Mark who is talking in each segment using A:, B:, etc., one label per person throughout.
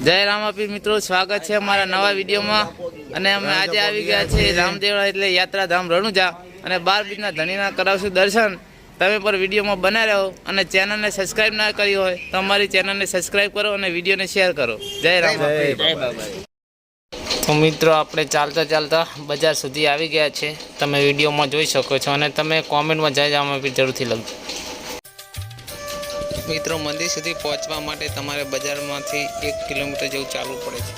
A: જય રામાપીર મિત્રો સ્વાગત છે અમારા નવા વિડીયોમાં. અને અમે આજે આવી ગયા છીએ રામદેવડા એટલે યાત્રાધામ રણુજા. અને બાર બીજના ધણીના કરાવશું દર્શન. તમે પણ વિડીયોમાં બના રહો અને ચેનલને સબસ્ક્રાઇબ ના કરી હોય તો અમારી ચેનલને સબસ્ક્રાઇબ કરો અને વિડીયોને શેર કરો. જય રામ તો મિત્રો આપણે ચાલતા ચાલતા બજાર સુધી આવી ગયા છે. તમે વિડીયોમાં જોઈ શકો છો અને તમે કોમેન્ટમાં જય રામાપીર જરૂરથી લખજો. મિત્રો મંદિર સુધી પહોંચવા માટે તમારે બજારમાંથી એક કિલોમીટર જેવું ચાલવું પડે છે.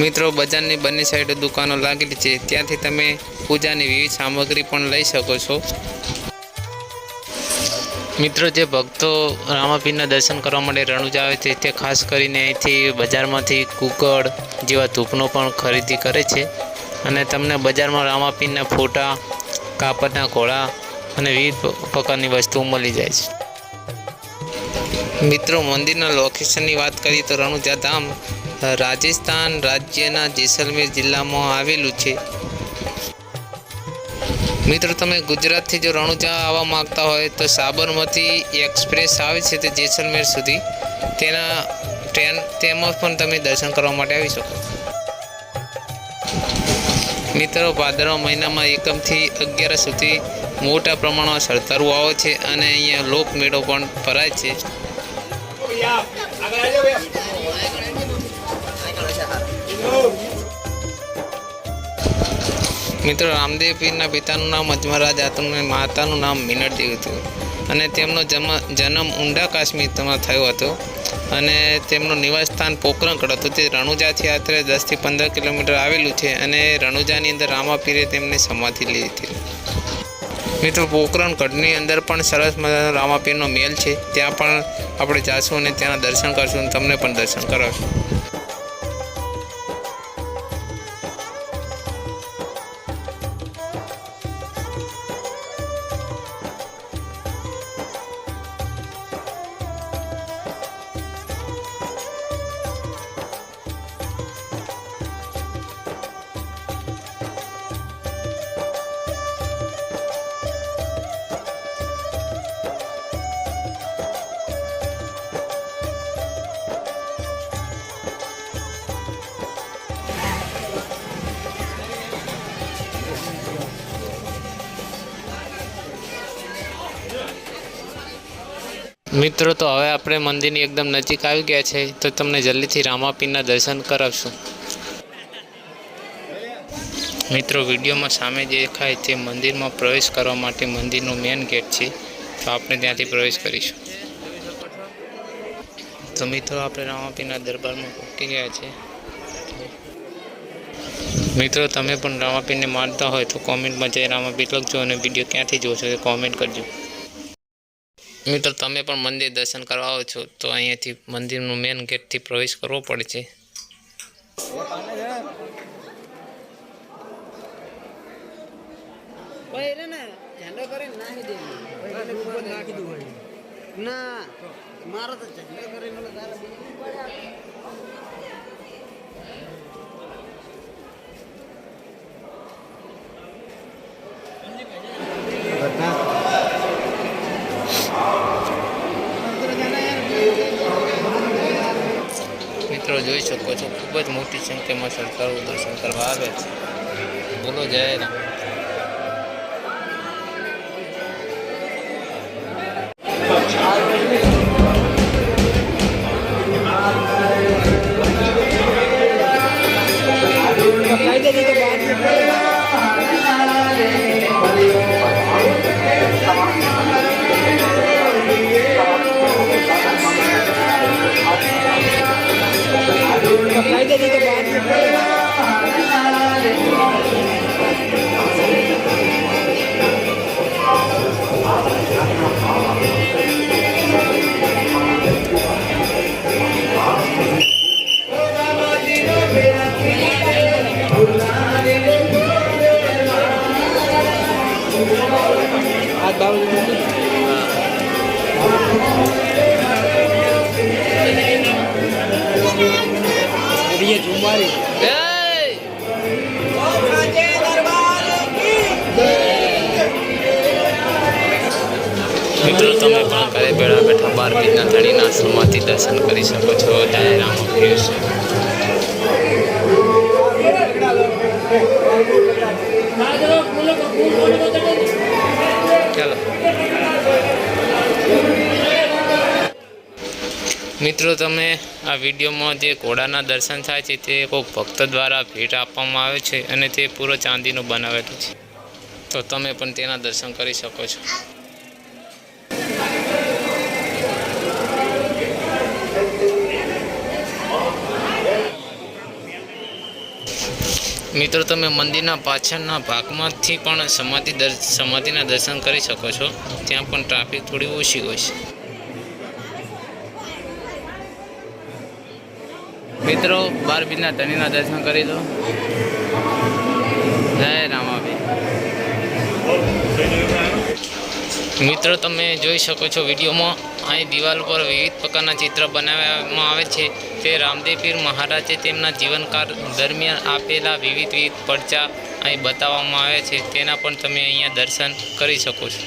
A: મિત્રો, બજારની બંને સાઈડે દુકાનો લાગેલી છે. ત્યાંથી તમે પૂજાની વિવિધ સામગ્રી પણ લઈ શકો છો. મિત્રો, જે ભક્તો રામાપીરના દર્શન કરવા માટે રણુજા આવે છે, તે ખાસ કરીને અહીંથી બજારમાંથી કુકડ જેવા ધૂપનો પણ ખરીદી કરે છે. અને તમને બજારમાં રામાપીનના ફોટા, કાપડના ઘોડા અને વિવિધ પ્રકારની વસ્તુઓ મળી જાય છે. મિત્રો, મંદિરના લોકેશનની વાત કરીએ તો રણુજા ધામ રાજસ્થાન રાજ્યના જેસલમેર જિલ્લામાં આવેલું છે. મિત્રો, તમે ગુજરાતથી જો રણુજા આવવા માંગતા હોય તો સાબરમતી એક્સપ્રેસ આવે છે તે જેસલમેર સુધી. તેના ટ્રેન, તેમાં પણ તમે દર્શન કરવા માટે આવી શકો. મિત્રો, ભાદરવા મહિનામાં એકમથી અગિયાર સુધી મોટા પ્રમાણમાં શ્રદ્ધાળુઓ આવે છે અને અહીંયા લોકમેળો પણ ભરાય છે. મિત્રો, રામદેવ પીરના પિતાનું નામ અજમરાજ હતું અને માતાનું નામ મીનળદેવ હતું. અને તેમનો જન્મ ઊંડા કાશ્મીરમાં થયો હતો. અને તેમનું નિવાસસ્થાન પોકરણકડ હતું. તે રણુજાથી આશરે દસથી પંદર કિલોમીટર આવેલું છે અને રણુજાની અંદર રામાપીરે તેમની સમાધિ લીધી મિત્રો પોકરણગઢની અંદર પણ સરસ મજાનો રામાપીરનો મેલ છે. ત્યાં પણ આપણે જાશું અને ત્યાંના દર્શન કરશું અને તમને પણ દર્શન કરાવશું. મિત્રો, તો હવે આપણે મંદિરની એકદમ નજીક આવી ગયા છે, તો તમને જલ્દીથી રામાપીરના દર્શન કરાવશું. મિત્રો, વિડીયોમાં સામે જે દેખાય તે મંદિરમાં પ્રવેશ કરવા માટે મંદિરનો મેન ગેટ છે, તો આપણે ત્યાંથી પ્રવેશ કરીશું. તો મિત્રો, આપણે રામાપીરના દરબારમાં પહોંચી ગયા છે. મિત્રો, તમે પણ રામાપીરને માનતા હોય તો કોમેન્ટમાં જઈ રામાપીર લખજો અને વીડિયો ક્યાંથી જોશો એ કોમેન્ટ કરજો. મિત્રો, તમે પણ મંદિર દર્શન કરવા આવો છો, તો અહીંયાથી મંદિરનું મેન ગેટથી પ્રવેશ કરવો પડે છે.
B: ના મારો તો ઝંડો કરીને
A: જોઈ શકો છો. ખૂબ જ મોટી સંખ્યામાં શ્રદ્ધાળુઓ દર્શન કરવા આવે છે. બોલો જય રામ. જય બાર બીજના ધણીના આશ્રમમાંથી દર્શન કરી શકો છો જય રામ અભિષ ચાલો. મિત્રો, તમે આ વિડીયોમાં જે ઘોડાના દર્શન થાય છે, તે કોઈ ભક્ત દ્વારા ભેટ આપવામાં આવે છે અને તે પૂરો ચાંદીનું બનાવેલું છે. તો તમે પણ તેના દર્શન કરી શકો છો. મિત્રો, તમે મંદિરના પાછળના ભાગમાંથી પણ સમાધિ સમાધિના દર્શન કરી શકો છો. ત્યાં પણ ટ્રાફિક થોડી ઓછી હોય છે. મિત્રો બાર બીજના ધણીના દર્શન કરી લો. જય રામાભી મિત્રો, તમે જોઈ શકો છો વિડીયોમાં અહીં દિવાલ ઉપર વિવિધ પ્રકારના ચિત્ર બનાવવામાં આવે છે. તે રામદેવ પીર મહારાજે તેમના જીવનકાળ દરમિયાન આપેલા વિવિધ વિવિધ પડચા અહીં બતાવવામાં આવે છે. તેના પણ તમે અહીંયા દર્શન કરી શકો છો.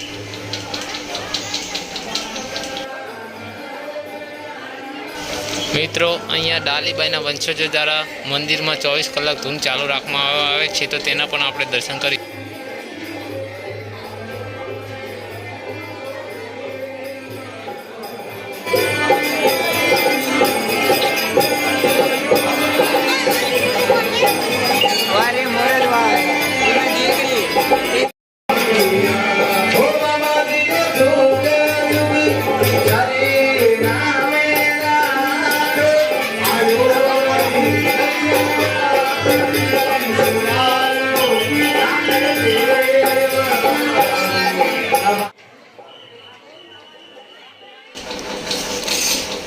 A: મિત્રો, અહીંયા ડાલીબાઈના વંશજો દ્વારા મંદિરમાં ચોવીસ કલાક ધૂન ચાલુ રાખવામાં આવે છે, તો તેના પણ આપણે દર્શન કરી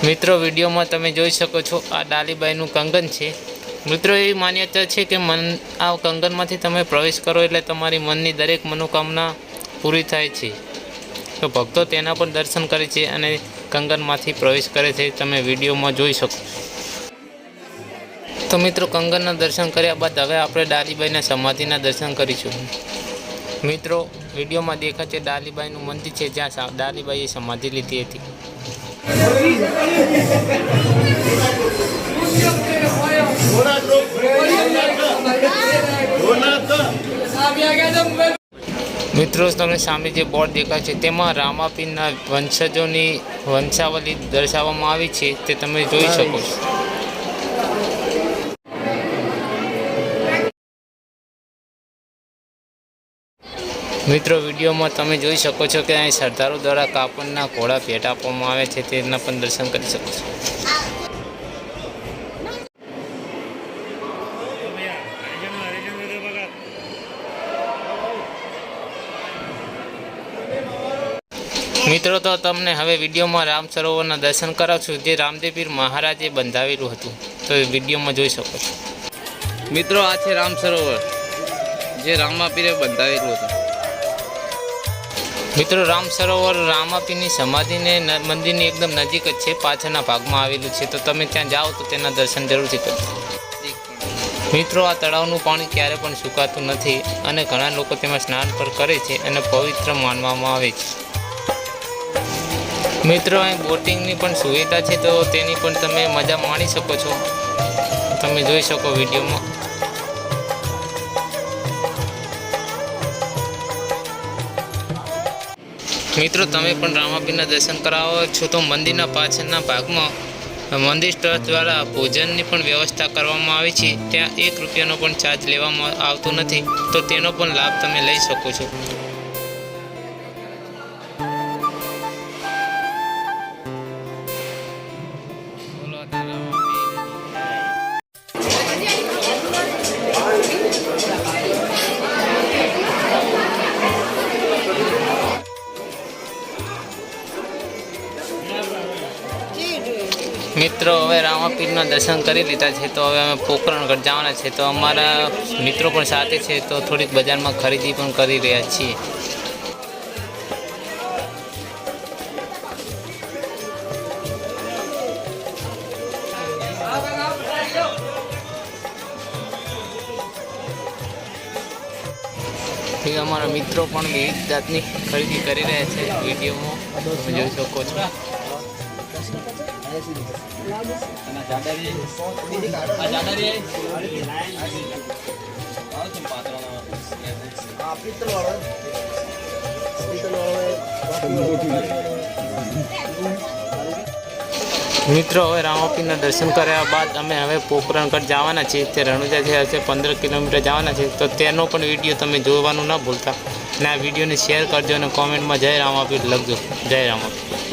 A: મિત્રો, વિડીયોમાં તમે જોઈ શકો છો, આ ડાલીબાઈનું કંગન છે. મિત્રો, એવી માન્યતા છે કે મન, આ કંગનમાંથી તમે પ્રવેશ કરો એટલે તમારી મનની દરેક મનોકામના પૂરી થાય છે. તો ભક્તો તેના પણ દર્શન કરે છે અને કંગનમાંથી પ્રવેશ કરે છે. તમે વિડીયોમાં જોઈ શકો તો મિત્રો, કંગનના દર્શન કર્યા બાદ હવે આપણે ડાલીબાઈના સમાધિના દર્શન કરીશું. મિત્રો, વિડીયોમાં દેખાય છે ડાલીબાઈનું મંદિર છે, જ્યાં ડાલીબાઈએ સમાધિ લીધી હતી. મિત્રો તમને સામે જે બોર્ડ દેખાય છે, તેમાં રામાપીરના વંશજોની વંશાવલી દર્શાવવામાં આવી છે, તે તમે જોઈ શકો છો. મિત્રો, વિડીયોમાં તમે જોઈ શકો છો કે અહીં સરદારો દ્વારા કાપડના ઘોડા ભેટ આપવામાં આવે છે. તેના પણ દર્શન કરી શકો છો. મિત્રો, તો તમને હવે વિડીયોમાં રામ સરોવરના દર્શન કરાવશું, જે રામદેવીર મહારાજે બંધાવેલું હતું. તો એ વિડીયોમાં જોઈ શકો છો. મિત્રો, આ છે રામ સરોવર, જે રામાપીરે બંધાવેલું હતું. મિત્રો, રામ સરોવર, રામાપીની સમાધિને મંદિરની એકદમ નજીક જ છે, પાછળના ભાગમાં આવેલું છે. તો તમે ત્યાં જાઓ તો તેના દર્શન જરૂરથી કરજો. મિત્રો, આ તળાવનું પાણી ક્યારે પણ સુકાતું નથી અને ઘણા લોકો તેમાં સ્નાન પર કરે છે અને પવિત્ર માનવામાં આવે છે. મિત્રો, અહીં બોટિંગની પણ સુવિધા છે, તો તેની પણ તમે મજા માણી શકો છો. તમે જોઈ શકો વિડીયોમાં. મિત્રો, તમે પણ રામાપીરના દર્શન કરાવો. છો તો મંદિરના પાછળના ભાગમાં મંદિર ટ્રસ્ટ દ્વારા ભોજનની પણ વ્યવસ્થા કરવામાં આવી છે. ત્યાં એક રૂપિયાનો પણ ચાર્જ લેવામાં આવતો નથી. તો તેનો પણ લાભ તમે લઈ શકો છો. મિત્રો, હવે રામાપીરના દર્શન કરી લીધા છે, તો હવે અમે પોકરણગઢ જવાના છે. તો અમારા મિત્રો પણ સાથે છે, તો થોડીક બજારમાં ખરીદી પણ કરી રહ્યા છીએ. અમારા મિત્રો પણ વિવિધ જાતની ખરીદી કરી રહ્યા છે, વિડીયોમાં તમે જોઈ શકો છો.
B: આ પિત્તળ વાળો પિત્તળ વાળો
A: મિત્રો હવે રામાપીરના દર્શન કર્યા બાદ અમે હવે પોખરણગઢ જવાના છીએ. તે રણુજાથી હશે પંદર કિલોમીટર જવાના છે તો તેનો પણ વીડિયો તમે જોવાનું ના ભૂલતા. અને આ વિડીયોને શેર કરજો અને કોમેન્ટમાં જય રામાપીર લખજો. જય રામાપીર.